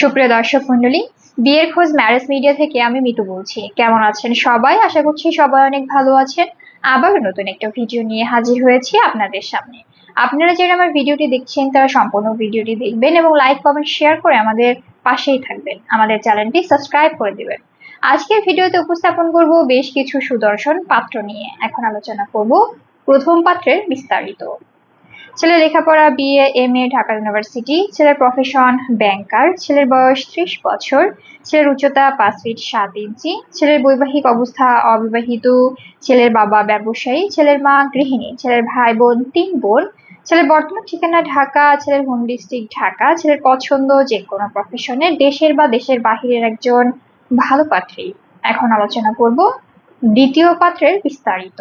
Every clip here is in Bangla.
সুপ্রিয় দর্শক মন্ডলী বিয়ের খোঁজ ম্যারেজ মিডিয়া থেকে আমি মিতু বলছি। কেমন আছেন সবাই? আশা করছি সবাই অনেক ভালো আছেন। আবার নতুন একটা ভিডিও নিয়ে হাজির হয়েছি আপনাদের সামনে। আপনারা যারা আমার ভিডিওটি দেখছেন, তারা সম্পূর্ণ ভিডিওটি দেখবেন এবং লাইক, কমেন্ট, শেয়ার করে আমাদের পাশেই থাকবেন। আমাদের চ্যানেলটি সাবস্ক্রাইব করে দিবেন। আজকের ভিডিওতে উপস্থাপন করব বেশ কিছু সুদর্শন পাত্র নিয়ে। এখন আলোচনা করব প্রথম পাত্রের বিস্তারিত। ছেলের লেখাপড়া BA M A Dhaka university ছেলের প্রফেশন ব্যাংকার ছেলের বয়স ত্রিশ বছর, ছেলের উচ্চতা পাঁচ ফিট সাত ইঞ্চি, ছেলের বৈবাহিক অবস্থা অবিবাহিত, ছেলের বাবা ব্যবসায়ী, ছেলের মা গৃহিণী, ছেলের ভাই বোন তিন বোন, ছেলের বর্তমান ঠিকানা ঢাকা, ছেলের হোম ডিস্ট্রিক্ট ঢাকা, ছেলের পছন্দ যে কোনো প্রফেশনে দেশের বা দেশের বাহিরের একজন ভালো পাত্রী। এখন আলোচনা করব দ্বিতীয় পাত্রের বিস্তারিত।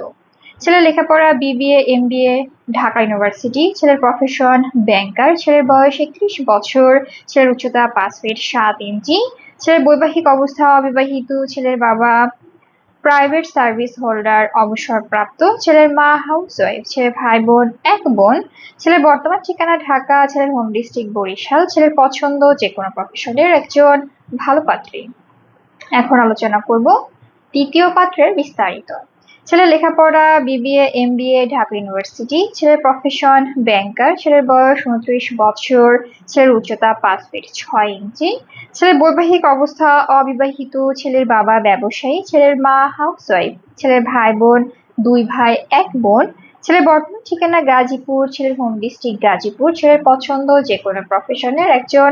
ছেলের লেখাপড়া বিবিএ এমবিএ ঢাকা ইউনিভার্সিটি ছেলের প্রফেশন ব্যাংকার ছেলের বয়স একত্রিশ বছর, ছেলের উচ্চতা পাঁচ ফিট সাত ইঞ্চি ছেলের বৈবাহিক অবস্থা অবিবাহিত, ছেলের বাবা প্রাইভেট সার্ভিস হোল্ডার অবসরপ্রাপ্ত, ছেলের মা হাউস ওয়াইফ ছেলের ভাই বোন এক বোন, ছেলের বর্তমান ঠিকানা ঢাকা, ছেলের হোম ডিস্ট্রিক্ট বরিশাল, ছেলের পছন্দ যে কোনো প্রফেশনের একজন ভালো পাত্রী। এখন আলোচনা করব তৃতীয় পাত্রের বিস্তারিত। ছেলের লেখাপড়া BBA M MBA Dhaka university ছেলের প্রফেশন ব্যাংকার ছেলের বয়স উনত্রিশ বছর, ছেলের উচ্চতা পাঁচ ফিট ছয় ইঞ্চি ছেলের বৈবাহিক অবস্থা অবিবাহিত, ছেলের বাবা ব্যবসায়ী, ছেলের মা হাউস ওয়াইফ ছেলের ভাই বোন, দুই ভাই, এক বোন, ছেলের বর্তমান ঠিকানা গাজীপুর, ছেলের হোম ডিস্ট্রিক্ট গাজীপুর, ছেলের পছন্দ যে কোনো প্রফেশনের একজন